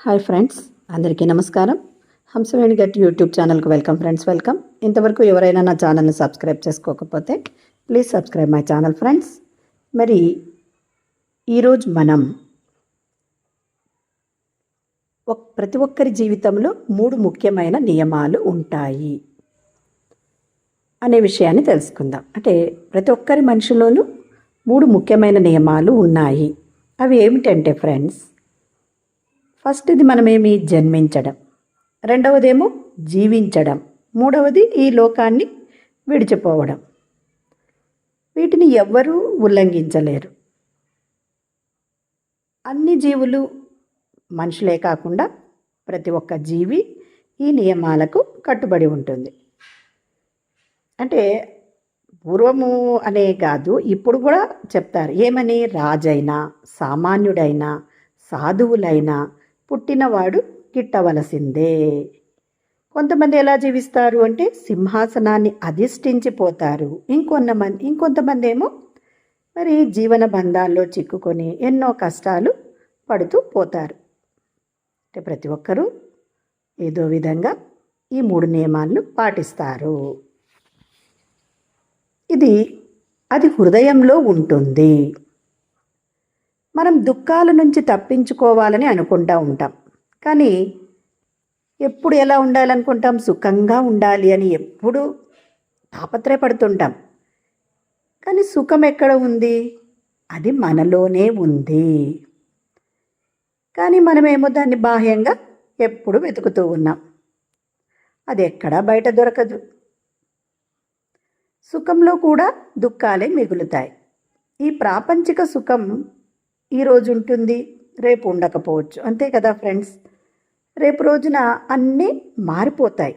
Hi friends అందరికీ నమస్కారం. హంసవేణి గట్ యూట్యూబ్ ఛానల్కి వెల్కమ్ ఫ్రెండ్స్ వెల్కమ్. ఇంతవరకు ఎవరైనా నా ఛానల్ని సబ్స్క్రైబ్ చేసుకోకపోతే please subscribe my channel friends. మరి ఈరోజు మనం ప్రతి ఒక్కరి జీవితంలో మూడు ముఖ్యమైన నియమాలు ఉంటాయి అనే విషయాన్ని తెలుసుకుందాం. అంటే ప్రతి ఒక్కరి మనిషిలోనూ మూడు ముఖ్యమైన నియమాలు ఉన్నాయి. అవి ఏమిటంటే ఫ్రెండ్స్ ఫస్ట్ది మనమేమి జన్మించడం రెండవదేమో జీవించడం మూడవది ఈ లోకాన్ని విడిచిపోవడం. వీటిని ఎవ్వరూ ఉల్లంఘించలేరు. అన్ని జీవులు మనుషులే కాకుండా ప్రతి ఒక్క జీవి ఈ నియమాలకు కట్టుబడి ఉంటుంది. అంటే పూర్వము అనే కాదు ఇప్పుడు కూడా చెప్తారు ఏమని రాజైనా సామాన్యుడైనా సాధువులైనా పుట్టినవాడు గిట్టవలసిందే. కొంతమంది ఎలా జీవిస్తారు అంటే సింహాసనాన్ని అధిష్ఠించిపోతారు ఇంకొంతమంది ఇంకొంతమంది ఏమో మరి జీవన బంధాల్లో చిక్కుకొని ఎన్నో కష్టాలు పడుతూ పోతారు. అంటే ప్రతి ఒక్కరూ ఏదో విధంగా ఈ మూడు నియమాలను పాటిస్తారు. ఇది అది హృదయంలో ఉంటుంది. మనం దుఃఖాల నుంచి తప్పించుకోవాలని అనుకుంటూ ఉంటాం. కానీ ఎప్పుడు ఎలా ఉండాలనుకుంటాం? సుఖంగా ఉండాలి అని ఎప్పుడు తాపత్రయపడుతుంటాం. కానీ సుఖం ఎక్కడ ఉంది? అది మనలోనే ఉంది. కానీ మనమేమో దాన్ని బాహ్యంగా ఎప్పుడు వెతుకుతూ ఉన్నాం. అది ఎక్కడా బయట దొరకదు. సుఖంలో కూడా దుఃఖాలే మిగులుతాయి. ఈ ప్రాపంచిక సుఖం ఈరోజు ఉంటుంది రేపు ఉండకపోవచ్చు. అంతే కదా ఫ్రెండ్స్? రేపు రోజున అన్నీ మారిపోతాయి.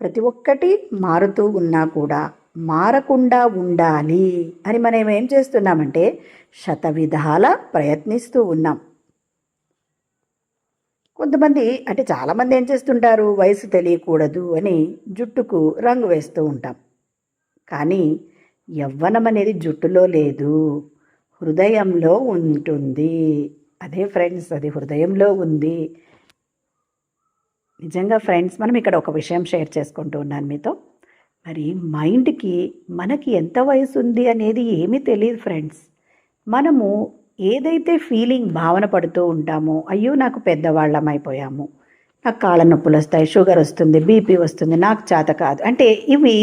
ప్రతి ఒక్కటి మారుతూ ఉన్నా కూడా మారకుండా ఉండాలి అని మనం ఏం చేస్తున్నామంటే శత విధాల ప్రయత్నిస్తూ ఉన్నాం. కొంతమంది అంటే చాలామంది ఏం చేస్తుంటారు? వయసు తెలియకూడదు అని జుట్టుకు రంగు వేస్తూ ఉంటాం. కానీ యవ్వనం అనేది జుట్టులో లేదు. హృదయంలో ఉంటుంది. అదే ఫ్రెండ్స్ అది హృదయంలో ఉంది. నిజంగా ఫ్రెండ్స్ మనం ఇక్కడ ఒక విషయం షేర్ చేసుకుంటూ ఉన్నాను మీతో. మరి మైండ్కి మనకి ఎంత వయసు ఉంది అనేది ఏమీ తెలియదు ఫ్రెండ్స్. మనము ఏదైతే ఫీలింగ్ భావన పడుతూ ఉంటామో అయ్యో నాకు పెద్దవాళ్ళం అయిపోయాము. నాకు కాళ్ళ నొప్పులు వస్తాయి షుగర్ వస్తుంది బీపీ వస్తుంది నాకు చేత కాదు. అంటే ఇవి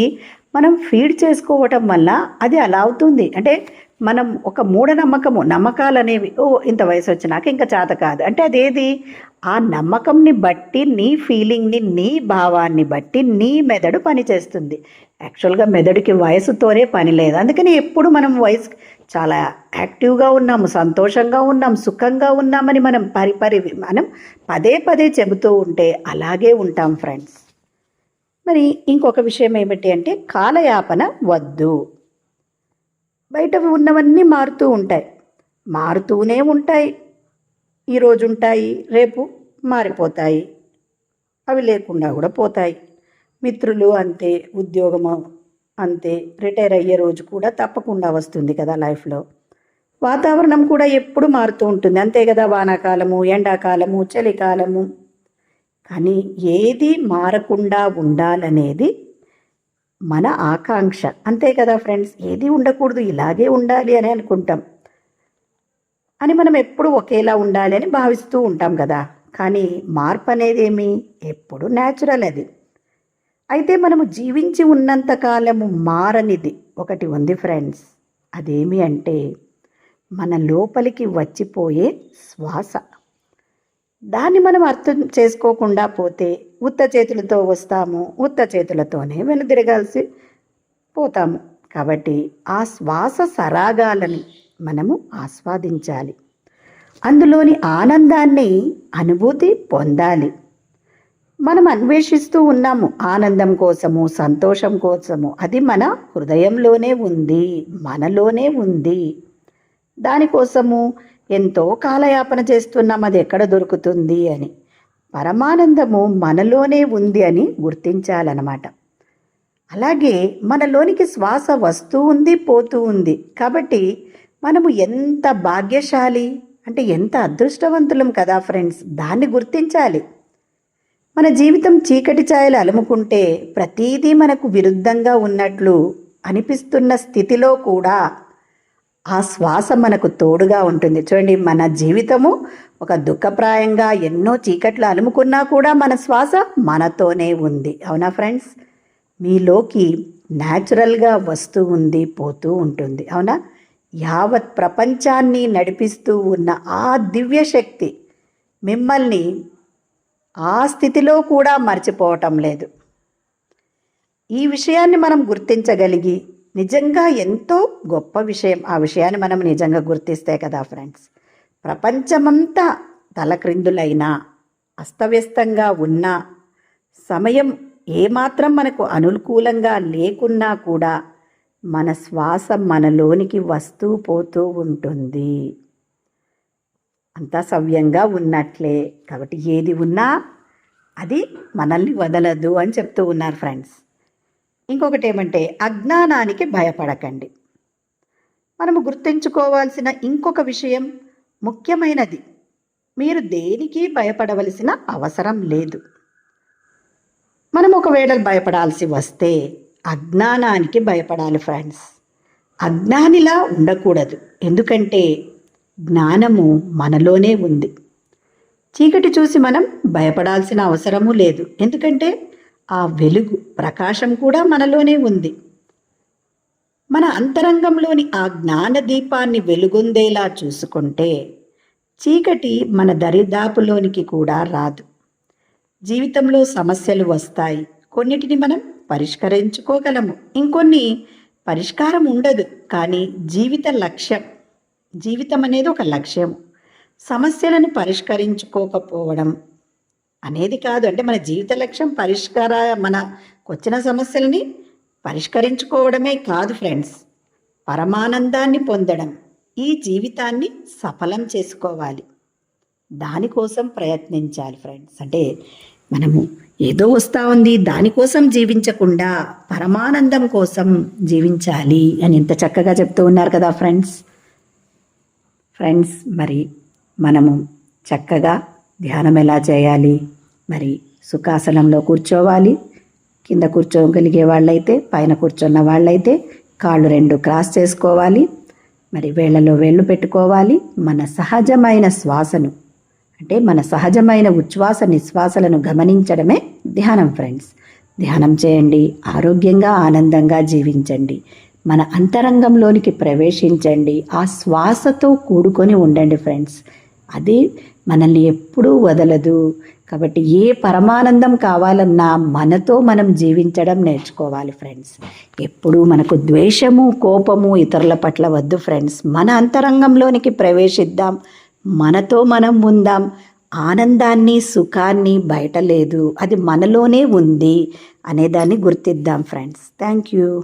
మనం ఫీడ్ చేసుకోవటం వల్ల అది అలా అవుతుంది. అంటే మనం ఒక మూఢనమ్మకము నమ్మకాలు అనేవి ఓ ఇంత వయసు వచ్చినాక ఇంకా చేత కాదు. అంటే అదేది? ఆ నమ్మకంని బట్టి నీ ఫీలింగ్ని నీ భావాన్ని బట్టి నీ మెదడు పనిచేస్తుంది యాక్చువల్గా మెదడుకి వయసుతోనే పని లేదు. అందుకని ఎప్పుడు మనం వయసు చాలా యాక్టివ్గా ఉన్నాము సంతోషంగా ఉన్నాం సుఖంగా ఉన్నామని మనం పరిపరి మనం పదే పదే చెబుతూ ఉంటే అలాగే ఉంటాం ఫ్రెండ్స్. మరి ఇంకొక విషయం ఏమిటి అంటే కాలయాపన వద్దు. బయట ఉన్నవన్నీ మారుతూ ఉంటాయి. మారుతూనే ఉంటాయి. ఈరోజు ఉంటాయి రేపు మారిపోతాయి. అవి లేకుండా కూడా పోతాయి. మిత్రులు అంతే ఉద్యోగము అంతే రిటైర్ అయ్యే రోజు కూడా తప్పకుండా వస్తుంది కదా లైఫ్లో. వాతావరణం కూడా ఎప్పుడు మారుతూ ఉంటుంది. అంతే కదా వానాకాలము ఎండాకాలము చలికాలము. కానీ ఏది మారకుండా ఉండాలనేది మన ఆకాంక్ష. అంతే కదా ఫ్రెండ్స్? ఏది ఉండకూడదు ఇలాగే ఉండాలి అని అనుకుంటాం. అని మనం ఎప్పుడు ఒకేలా ఉండాలి అని భావిస్తూ ఉంటాం కదా. కానీ మార్పు అనేది ఏమి? ఎప్పుడు న్యాచురల్ అది. అయితే మనము జీవించి ఉన్నంత కాలము మారనిది. ఒకటి ఉంది ఫ్రెండ్స్. అదేమి అంటే మన లోపలికి వచ్చిపోయే శ్వాస. దాన్ని మనం అర్థం చేసుకోకుండా పోతే ఉత్త చేతులతో వస్తాము ఉత్త చేతులతోనే వెనుదిరగాల్సి పోతాము. కాబట్టి ఆ శ్వాస సరాగాలని మనము ఆస్వాదించాలి. అందులోని ఆనందాన్ని అనుభూతి పొందాలి. మనం అన్వేషిస్తూ ఉన్నాము ఆనందం కోసము సంతోషం కోసము. అది మన హృదయంలోనే ఉంది మనలోనే ఉంది. దానికోసము ఎంతో కాలయాపన చేస్తున్నాం అది ఎక్కడ దొరుకుతుంది అని. పరమానందము మనలోనే ఉంది అని గుర్తించాలన్నమాట. అలాగే మనలోనికి శ్వాస వస్తూ ఉంది పోతూ ఉంది. కాబట్టి మనము ఎంత భాగ్యశాలి? అంటే ఎంత అదృష్టవంతులం కదా ఫ్రెండ్స్ దాన్ని గుర్తించాలి. మన జీవితం చీకటి ఛాయలు అలుముకుంటే ప్రతీదీ మనకు విరుద్ధంగా ఉన్నట్లు అనిపిస్తున్న స్థితిలో కూడా ఆ శ్వాస మనకు తోడుగా ఉంటుంది. చూడండి మన జీవితము ఒక దుఃఖప్రాయంగా ఎన్నో చీకట్లు అలుముకున్నా కూడా మన శ్వాస మనతోనే ఉంది. అవునా ఫ్రెండ్స్? మీలోకి న్యాచురల్గా వస్తూ ఉంది పోతూ ఉంటుంది. అవునా? యావత్ ప్రపంచాన్ని నడిపిస్తూ ఉన్న ఆ దివ్య శక్తి మిమ్మల్ని ఆ స్థితిలో కూడా మర్చిపోవటం లేదు. ఈ విషయాన్ని మనం గుర్తించగలిగి నిజంగా ఎంతో గొప్ప విషయం. ఆ విషయాన్ని మనం నిజంగా గుర్తిస్తే కదా ఫ్రెండ్స్. ప్రపంచమంతా తలక్రిందులైనా అస్తవ్యస్తంగా ఉన్న సమయం ఏమాత్రం మనకు అనుకూలంగా లేకున్నా కూడా మన శ్వాస మనలోనికి వస్తూ పోతూ ఉంటుంది. అంతా సవ్యంగా ఉన్నట్లే. కాబట్టి ఏది ఉన్నా అది మనల్ని వదలదు అని చెప్తూ ఉన్నారు ఫ్రెండ్స్. ఇంకొకటి ఏమంటే అజ్ఞానానికి భయపడకండి. మనము గుర్తుంచుకోవాల్సిన ఇంకొక విషయం ముఖ్యమైనది. మీరు దేనికి భయపడవలసిన అవసరం లేదు. మనం ఒకవేళ భయపడాల్సి వస్తే అజ్ఞానానికి భయపడాలి ఫ్రెండ్స్. అజ్ఞానిలా ఉండకూడదు. ఎందుకంటే జ్ఞానము మనలోనే ఉంది. చీకటి చూసి మనం భయపడాల్సిన అవసరము లేదు. ఎందుకంటే ఆ వెలుగు ప్రకాశం కూడా మనలోనే ఉంది. మన అంతరంగంలోని ఆ జ్ఞాన దీపాన్ని వెలుగొందేలా చూసుకుంటే చీకటి మన దరిదాపులోనికి కూడా రాదు. జీవితంలో సమస్యలు వస్తాయి. కొన్నిటిని మనం పరిష్కరించుకోగలము. ఇంకొన్ని పరిష్కారం ఉండదు. కానీ జీవిత లక్ష్యం జీవితం అనేది ఒక లక్ష్యం సమస్యలను పరిష్కరించుకోకపోవడం అనేది కాదు. అంటే మన జీవిత లక్ష్యం పరిష్కార మన వచ్చిన సమస్యలని పరిష్కరించుకోవడమే కాదు ఫ్రెండ్స్. పరమానందాన్ని పొందడం ఈ జీవితాన్ని సఫలం చేసుకోవాలి. దానికోసం ప్రయత్నించాలి ఫ్రెండ్స్. అంటే మనము ఏదో వస్తూ ఉంది దానికోసం జీవించకుండా పరమానందం కోసం జీవించాలి అని ఎంత చక్కగా చెప్తూ ఉన్నారు కదా ఫ్రెండ్స్. ఫ్రెండ్స్ మరి మనము చక్కగా ధ్యానం ఎలా చేయాలి? మరి సుఖాసనంలో కూర్చోవాలి. కింద కూర్చోగలిగే వాళ్ళైతే పైన కూర్చున్న వాళ్ళైతే కాళ్ళు రెండు క్రాస్ చేసుకోవాలి. మరి వేళ్ళలో వేళ్ళు పెట్టుకోవాలి. మన సహజమైన శ్వాసను అంటే మన సహజమైన ఉచ్ఛ్వాస నిశ్వాసలను గమనించడమే ధ్యానం ఫ్రెండ్స్. ధ్యానం చేయండి ఆరోగ్యంగా ఆనందంగా జీవించండి. మన అంతరంగంలోనికి ప్రవేశించండి. ఆ శ్వాసతో కూడుకొని ఉండండి ఫ్రెండ్స్. అది మనల్ని ఎప్పుడూ వదలదు. కాబట్టి ఏ పరమానందం కావాలన్నా మనతో మనం జీవించడం నేర్చుకోవాలి ఫ్రెండ్స్. ఎప్పుడూ మనకు ద్వేషము కోపము ఇతరుల పట్ల వద్దు ఫ్రెండ్స్. మన అంతరంగంలోనికి ప్రవేశిద్దాం. మనతో మనం ఉందాం. ఆనందాన్ని సుఖాన్ని బయట లేదు. అది మనలోనే ఉంది అనేదాన్ని గుర్తిద్దాం ఫ్రెండ్స్. Thank you.